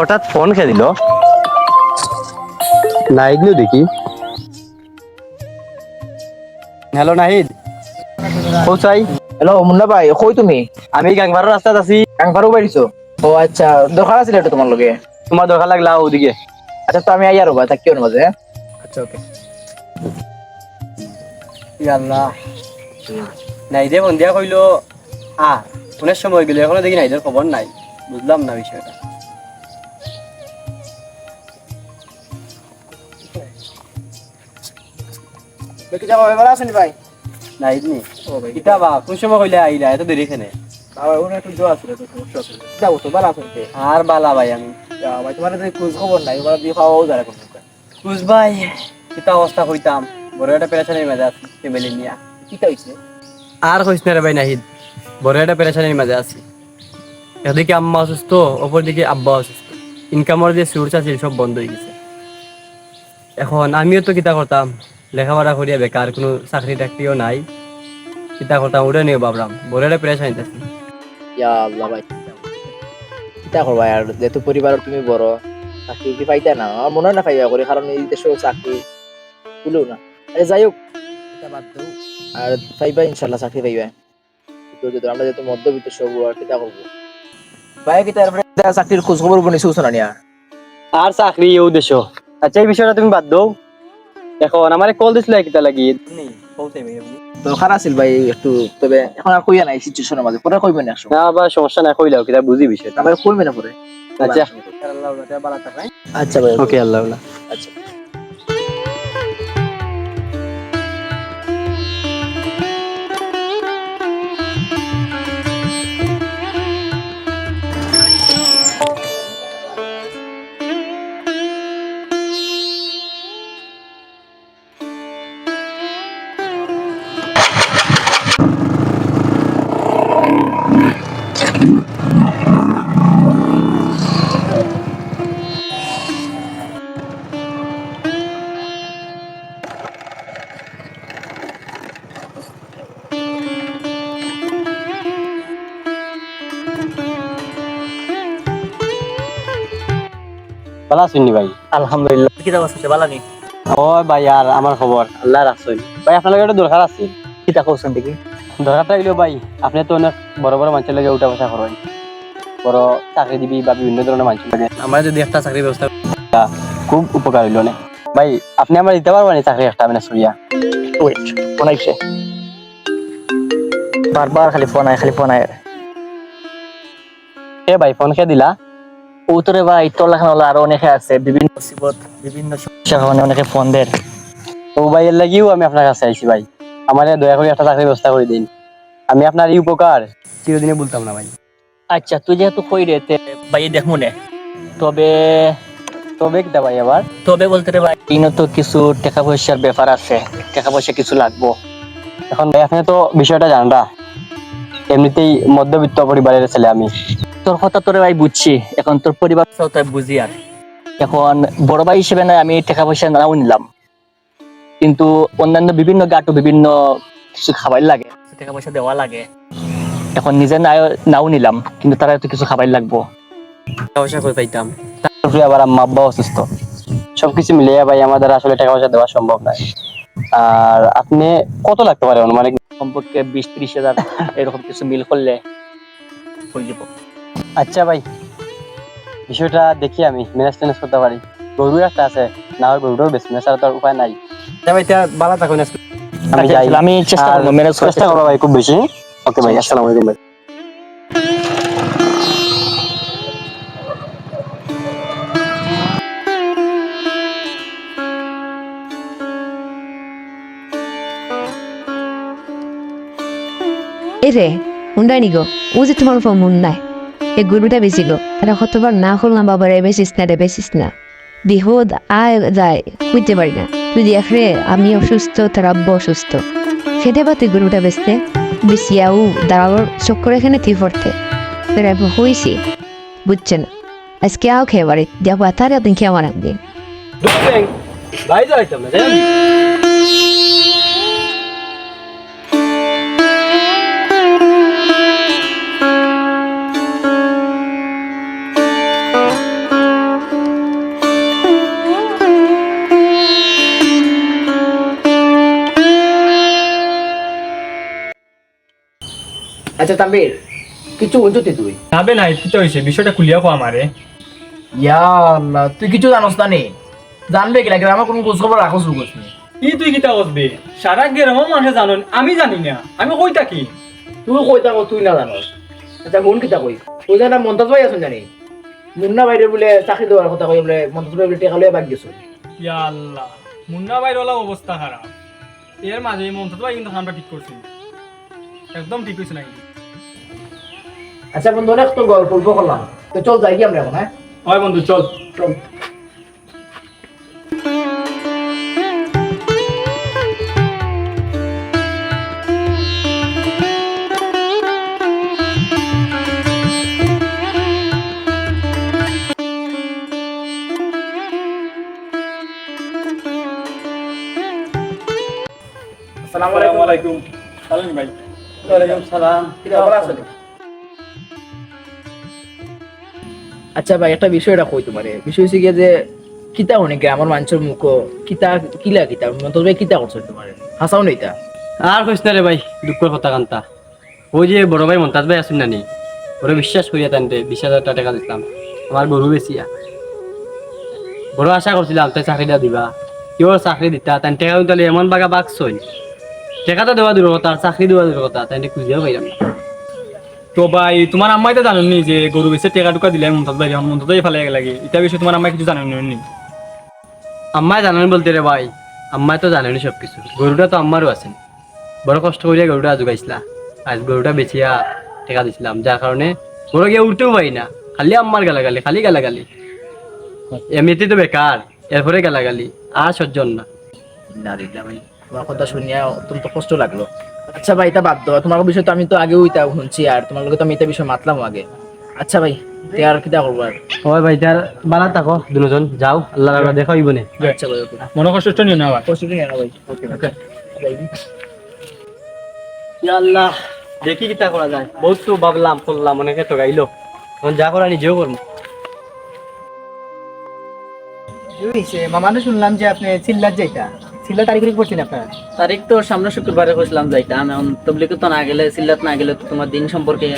হঠাৎ ফোন খেয়ে দিল। নাহিদ নো দেখি। হ্যালো নাহিদ। ও চাই। হ্যালো মুন্না ভাই কই তুমি? আমি গাংবারর রাস্তাত আছি কাংপারও বাড়িছো? ও আচ্ছা দরকার আছিল একটু তোমার লগে? তোমার দরকার লাগলা ওদিকে। আচ্ছা তো আমি আই আর ভাই থাকিও মাঝে হ্যাঁ? আচ্ছা ওকে। আল্লাহ নাইদে ফোন দিয়া কইলো আ অনেক সময় গেল? এখনও দেখি নাইদের খবর নাই? বুঝলাম না বিষয়টা। দেখি যাব এবার আসেনি ভাই? নি। ও ভাই কিতা বা কোন সময় কইলে আইলা? এত দেরি খেনে বাবা ওনে একটু জোয়া ছিল তো সমস্যা ছিল যাব তো ভালো আছেন আর বালা ভাই আমি। ভাই তোমার তো খোঁজ খবর নাই ওরা দিয়ে খাওয়াও বুঝ ভাই কিতা অবস্থা কইতাম। বড় একটা পেরেশানির মাঝে আছি ফ্যামিলি নিয়া। হইছে? আর কইস না রে ভাই নাহিদ বড় একটা পেরেশানির মাঝে আছি। এদিকে আম্মা অসুস্থ অপর দিকে আব্বা অসুস্থ। ইনকামের যে সোর্স আছে সব বন্ধ হয়ে গেছে। এখন আমিও তো কিতা করতাম লেখাপড়া করিয়া বেকার কোনো চাকরি টাকরিও নাই। কিতা করতাম ওটা নিয়ে ভাবলাম বলে পেরেশানি আছে ইয়া আল্লাহ ভাই কিতা করবা আর যেহেতু পরিবারের তুমি বড় চাকরি কি পাইতা না? আমার মনে হয় না পাইবা করে কারণ এই দেশেও চাকরি তুলেও না। আরে যাই হোক আর পাইবা ইনশাল্লাহ চাকরি পাইবা। আমরা যেহেতু মধ্যবিত্ত সব আর কিতা করব ভাই। কি তারপরে চাকরির খোঁজ খবর বনিছো না নিয়া আর চাকরি ও দেশ আচ্ছা এই বিষয়টা তুমি বাদ দাও। এখন আমার কল দিছিল কিতা লাগি। দরকার আছিল ভাই একটু তবে এখন আর কইয়া নাই সিচুয়েশনের মাঝে। পরে কইবে না একসময়। না বা সমস্যা না কইলাও কিতা বুঝি বিষয় তবে কইবে না পরে। আচ্ছা। আল্লাহ আচ্ছা ভাই ওকে। আল্লাহ আল্লাহ আচ্ছা। ভালো আছেন ভাই? আলহামদুলিল্লাহ কিতা করছে ভালো নি ও ভাই আর আমার খবর? আল্লাহ রাখছেন ভাই আপনার লগে একটা দরকার আছে। কিতা করছেন দেখি। দরকারটা হইল ভাই আপনি তো অনেক বড় বড় মানুষের লগে উঠা বসা করেন। বড় চাকরি দিবি বা বিভিন্ন ধরনের মানুষের লগে। আমার যদি একটা চাকরি ব্যবস্থা খুব উপকার হইল না। ভাই আপনি আমার দিতে পারবেন চাকরি একটা মানে সুরিয়া ওয়েট ফোন আইছে। বারবার খালি ফোন আয় খালি ফোন আয় এ ভাই ফোন খেয়ে দিলা? উত্তরে ভাই তোর লেখানো হলো আরও অনেকে আছে বিভিন্ন মুসিবত বিভিন্ন সমস্যা কারণে অনেকে ফোন দেন ও ভাই এর লাগিও আমি আপনার কাছে আইছি ভাই। আমার দয়া করে একটা চাকরির ব্যবস্থা করে দিন। আমি আপনার এই উপকার চিরদিনে বলতাম না ভাই। আচ্ছা তুই যেহেতু কই রে ভাই দেখ মনে। তবে তবে কিটা ভাই আবার? তবে বলতে রে ভাই। ইনো তো কিছু টাকা পয়সার ব্যাপার আছে টাকা পয়সা কিছু লাগবো। এখন ভাই আপনি তো বিষয়টা জানরা এমনিতেই মধ্যবিত্ত পরিবারের ছেলে আমি। তোর কথা তোরে ভাই বুঝছি। এখন তোর পরিবার বুঝি আর। এখন বড় ভাই হিসেবে না, আমি টাকা পয়সা নাও নিলাম। কিন্তু অন্যান্য বিভিন্ন গাটু বিভিন্ন কিছু খাবার লাগে টাকা পয়সা দেওয়া লাগে। এখন নিজে নাও নাও নিলাম, কিন্তু তারা তো কিছু খাবার লাগবো। টাকা পয়সা করে পাইতাম? তারপরে আবার আম্মা আব্বা অসুস্থ। সবকিছু মিলিয়ে ভাই আমাদের আসলে টাকা পয়সা দেওয়া সম্ভব নয়। আর আপনি কত লাগতে পারে মানে সম্পর্কে বিশ ত্রিশ হাজার এরকম কিছু মিল করলে? হয়ে যাব আচ্ছা ভাই বিষয়টা দেখি আমি ম্যানেজ ট্যানেজ করতে পারি। গরু একটা আছে না হয় গরুটাও বেশি না ছাড়া তো আর উপায় নাই। ভাই বালা থাকুন আমি যাই। আমি চেষ্টা করব ম্যানেজ চেষ্টা করব ভাই খুব বেশি। ওকে ভাই আসসালামু আলাইকুম ভাই। এ রে উন্ডাই গো ও যে তোমার উপর মন নাই। এই গরুটা গো। এটা কতবার না করলাম বাবা রে বেশিস না রে বেশিস না বিহুদ আয় যায় বুঝতে পারি না। তুই দেখ রে আমি অসুস্থ তার আব্বু অসুস্থ। খেতে বা তুই গরুটা বেচতে বেশিয়াও দাঁড়াবার চক্কর এখানে তুই পড়তে তোর হয়েছি বুঝছে না। আজকে আও খেয়ে বাড়ি দেখো তার একদিন খেয়ে আমার একদিন ভাই আচ্ছা তাম্বির কিছু উঞ্চতি তুই। যাবে না কি তো হয়েছে বিষয়টা খুলিয়া কো আমারে। ইয়া আল্লাহ তুই কিছু জানোস না নে জানবে কি লাগে আমার কোনো খোঁজ খবর রাখোস রুকোস নি। কি তুই কিতা করবে সারা গ্রাম মানুষে জানুন আমি জানি না আমি কই থাকি তুই কই থাকো তুই না জানোস। আচ্ছা মন কিতা কই? তুই জানা মন্তাজ ভাই আছেন জানি? মুন্না বাইরে বলে চাকরি দেওয়ার কথা কই বলে মন্তাজ ভাই বলে টেকা লইয়া বাগ গেছো ইয়া আল্লাহ মুন্না ভাইয়ের ওলা অবস্থা খারাপ। এর মাঝে মমতা ভাই কিন্তু খানটা ঠিক করছে একদম ঠিক হয়েছে না কিন্তু। আচ্ছা বন্ধু অনেক তো গল্প গল্প করলাম। তো চল যাই কি আমরা এখন হ্যাঁ? হয় বন্ধু চল। চল। আসসালামু আলাইকুম। আলাইকুম। ভাই। ওয়ালাইকুম সালাম। আছেন? আচ্ছা ভাই একটা বিষয়টা কই তোমারে। বিষয় হচ্ছে গিয়ে যে কিতা অনেক গ্রামের মানুষের মুখ কিতা কিলা কিতা? মন্তব্য ভাই কিতা করছ তোমারে? হাসাও নইতা আর কইস না রে ভাই দুঃখের কথা কান্তা। ওই যে বড় ভাই মন্তাজ ভাই আসুন নানি ওরে বিশ্বাস করিয়া তানতে বিশ হাজার টাকা দিতাম। আমার গরু বেচিয়া। বড় আশা করছিলাম তাই চাকরিটা দিবা। কেউ চাকরি দিতা? তাই টেকা তাহলে এমন বাগা বাকছই টেকা তো দেওয়া দূর কথা আর চাকরি দেওয়া দূর কথা তাই খুঁজিও পাইলাম তো ভাই তোমার আম্মাই তো জানেন নি যে গরু বেচে টেকা টুকা দিলে মমতাজ ভাই মমতাজ ভাই ফেলে লাগে। এটা বিষয়ে তোমার আম্মাই কিছু জানেন নি আম্মাই জানেন বলতে রে ভাই আম্মাই তো জানেনি সব কিছু গরুটা তো আম্মারও আছেন বড় কষ্ট করিয়া গরুটা জোগাইছিলা আজ গরুটা বেচিয়া টেকা দিছিলাম যার কারণে বড় গিয়ে উঠতেও পারি না। খালি আম্মার গালাগালি খালি গালাগালি। এমনিতে তো বেকার এরপরে গালাগালি আর সহ্য না। ভাই। তোমার কথা শুনিয়া অত্যন্ত কষ্ট লাগল। আচ্ছা ভাই এটা বাদ দাও। তোমার বিষয় তো আমি তো আগেও ইতা শুনছি আর তোমার লগে তো আমি এটা বিষয় মাতলাম আগে। আচ্ছা ভাই তে আর কিতা করব আর? হয় ভাই তার বালা থাকো দুজন যাও আল্লাহ আল্লাহ দেখা হইব নে। আচ্ছা ভাই মনে কষ্ট নিও না ভাই কষ্ট নিয়ে না ভাই ওকে। ওকে। আল্লাহ দেখি কিতা করা যায়। বহুত তো ভাবলাম করলাম অনেকে তো গাইলো। এখন যা করা নিজেও করব। মামানো শুনলাম যে আপনি চিল্লার যাইতা চিল্লা তারিখ তারিখ করছেন আপনারা? তারিখ তো সামনে শুক্রবারে এখন তবলিকে তো না গেলে সিল্লাত না গেলে তো তোমার দিন সম্পর্কে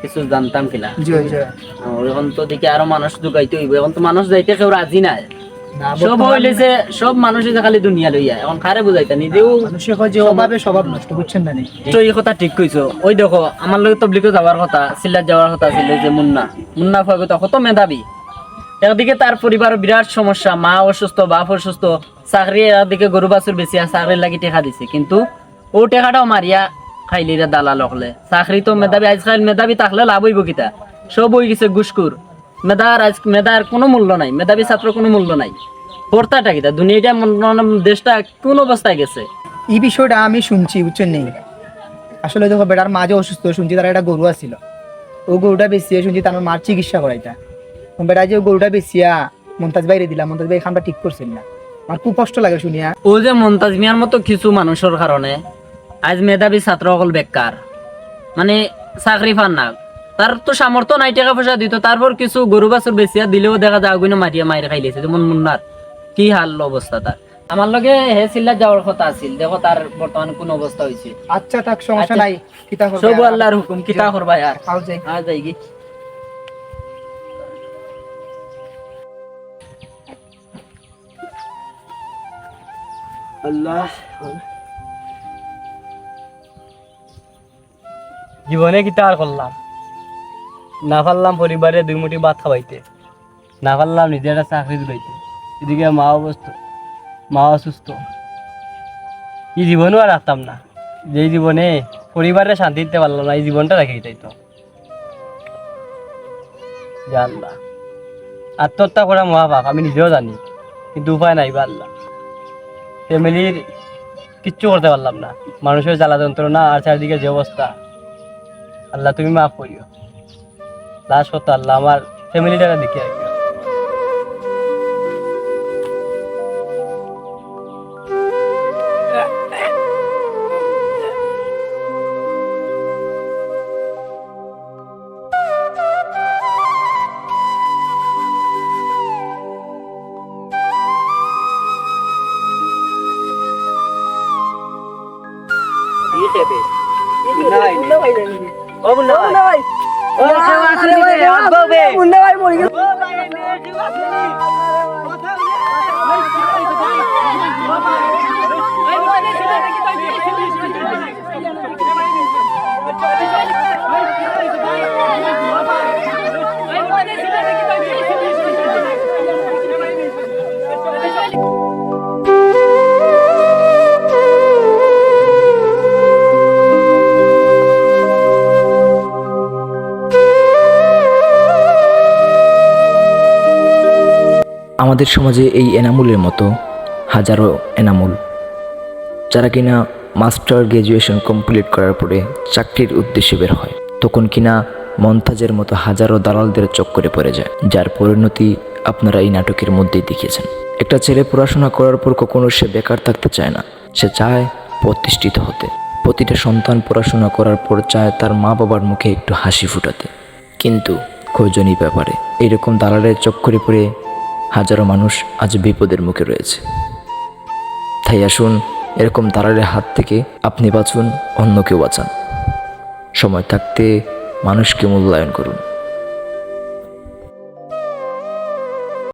কিছু জানতাম কিনা। এখন তো দেখি আরও মানুষ ঢুকাইতে হইব এখন তো মানুষ যাইতে কেউ রাজি নাই। সব হইলে যে সব মানুষই খালি দুনিয়া লইয়া এখন খারে বুঝাইতা? নিজেও স্বভাব নষ্ট বুঝছেন না তো এই কথা ঠিক কইছো। ওই দেখো আমার লগে তবলিকে যাওয়ার কথা সিল্লাত যাওয়ার কথা ছিল যে মুন্না। মুন্না ফাগত কত মেধাবী। একদিকে তার পরিবার বিরাট সমস্যা মা অসুস্থ বাপ অসুস্থ চাকরি একদিকে গরু বাছুর বেশি আর চাকরির লাগি টেকা দিছে। কিন্তু ও টেকাটাও মারিয়া খাইলিরা দালাল হলে চাকরি তো মেধাবী, আজকাল মেধাবী থাকলে লাভ হইব কিতা? সব হয়ে গেছে ঘুষকুর মেধার আজ মেধার কোনো মূল্য নাই। মেধাবী ছাত্র কোনো মূল্য নাই। পড়তাটা কিতা? দুনিয়াটা দেশটা কোন অবস্থায় গেছে? এই বিষয়টা আমি শুনছি, বুঝছেন নেই? আসলে দেখো বেটার মাঝে অসুস্থ, শুনছি তার একটা গরু আছিল। ও গরুটা বেচিয়ে শুনছি তার মার চিকিৎসা করাইতা। বেটা, যে গরুটা বেচিয়া মন্তাজ বাইরে দিলাম মন্তাজ ভাই খানটা ঠিক করছেন না। আমার খুব কষ্ট লাগে শুনিয়া ও যে মন্তাজ মিয়ার মতো কিছু মানুষের কারণে আজ মেধাবী ছাত্র সকল বেকার। মানে চাকরি পান না। তার তো সামর্থ্য নাই টাকা পয়সা দিত তারপর কিছু গরু বাছুর বেচিয়া দিলেও দেখা যায় আগুনে মারিয়া মাইরে খাইলেছে। যেমন মুন্নার কি হাল অবস্থা তার? আমার লগে হে সিল্লার যাওয়ার কথা আছিল দেখো তার বর্তমান কোন অবস্থা হয়েছে আচ্ছা থাক সমস্যা আচ্ছা। নাই কিতা করবে সব আল্লাহর হুকুম কিতা করবা আর? খাও যাই। আ যাই আল্লাহ। জীবনে কিতা আর করলাম? না পারলাম পরিবারে দুই মুঠি ভাত খাওয়াইতে। না পারলাম নিজের একটা চাকরি দিলাইতে এদিকে মা অবস্থ, মা অসুস্থ। এই জীবনও আর রাখতাম না। যে জীবনে পরিবারে শান্তি দিতে পারলাম না, এই জীবনটা রেখে দিতাই তো। জানলা আত্মহত্যা করা মহাপাপ, আমি নিজেও জানি। কিন্তু উপায় নাই বা আল্লাহ। ফ্যামিলির কিচ্ছু করতে পারলাম না। মানুষের জ্বালা যন্ত্রণা আর চারিদিকে যে অবস্থা, আল্লাহ তুমি মাফ করিও। লাস্ট হতো আল্লাহ আমার ফ্যামিলিটাকে দেখে রাখিও। ঠিক মুন্না ভাই। মুন্না ভাই। মরে গেল আমাদের সমাজে এই এনামুলের মতো হাজারো এনামুল, যারা কিনা মাস্টার গ্র্যাজুয়েশন কমপ্লিট করার পরে চাকরির উদ্দেশ্যে বের হয়, তখন কিনা মন্তাজের মতো হাজারো দালালদের চক্করে পড়ে যায়, যার পরিণতি আপনারা এই নাটকের মধ্যেই দেখিয়েছেন। একটা ছেলে পড়াশোনা করার পর কখনো সে বেকার থাকতে চায় না, সে চায় প্রতিষ্ঠিত হতে। প্রতিটা সন্তান পড়াশোনা করার পর চায় তার মা বাবার মুখে একটু হাসি ফুটাতে। কিন্তু খোঁজনই ব্যাপারে এরকম দালালের চক্করে পড়ে হাজারো মানুষ আজ বিপদের মুখে রয়েছে। তাই আসুন, এরকম দালালের হাত থেকে আপনি বাঁচুন অন্যকেও বাঁচান। সময় থাকতে মানুষকে মূল্যায়ন করুন।